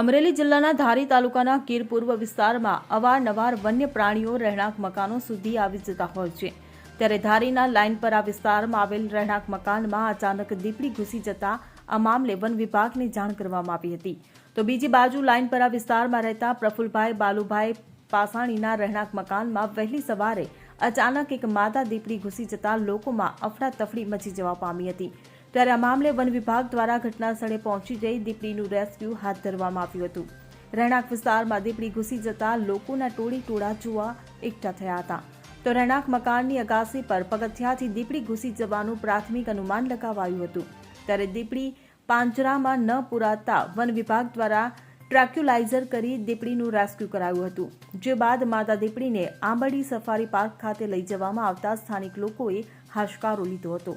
અમરેલી જિલ્લાના ધારી તાલુકાના કીરપૂર્વ વિસ્તારમાં અવારનવાર વન્ય પ્રાણીઓ રહેણાંક મકાનો સુધી આવી જતા હોય છે. ત્યારે ધારીના લાઇન પર આ વિસ્તારમાં આવેલ રહેણાંક મકાનમાં અચાનક દીપડી ઘૂસી જતા આ મામલે વન વિભાગને જાણ કરવામાં આવી હતી. તો બીજી બાજુ લાઇન પર આ વિસ્તારમાં રહેતા પ્રફુલભાઈ બાલુભાઈ પાસાણીના રહેણાંક મકાનમાં વહેલી સવારે અચાનક એક માદા દીપડી ઘૂસી જતા લોકોમાં અફડાતફડી મચી જવા પામી હતી. ત્યારે આ મામલે વન વિભાગ દ્વારા ઘટના સ્થળે પહોંચી જઈ દીપડીનું રેસ્ક્યુ હાથ ધરવામાં આવ્યું હતું. રહેણાંક વિસ્તારમાં દીપડી ઘૂસી જતા લોકોના ટોળી ટોળા જોવા એકઠા થયા હતા. તો રહેણાંક મકાનની અગાસી પર પગથિયાથી દીપડી ઘૂસી જવાનું પ્રાથમિક અનુમાન લગાવાયું હતું. ત્યારે દીપડી પાંજરામાં ન પુરાતા વન વિભાગ દ્વારા ટ્રેક્યુલાઇઝર કરી દીપડીનું રેસ્ક્યુ કરાયું હતું. જે બાદ માતા દીપડીને આંબડી સફારી પાર્ક ખાતે લઈ જવામાં આવતા સ્થાનિક લોકોએ હાશકારો લીધો હતો.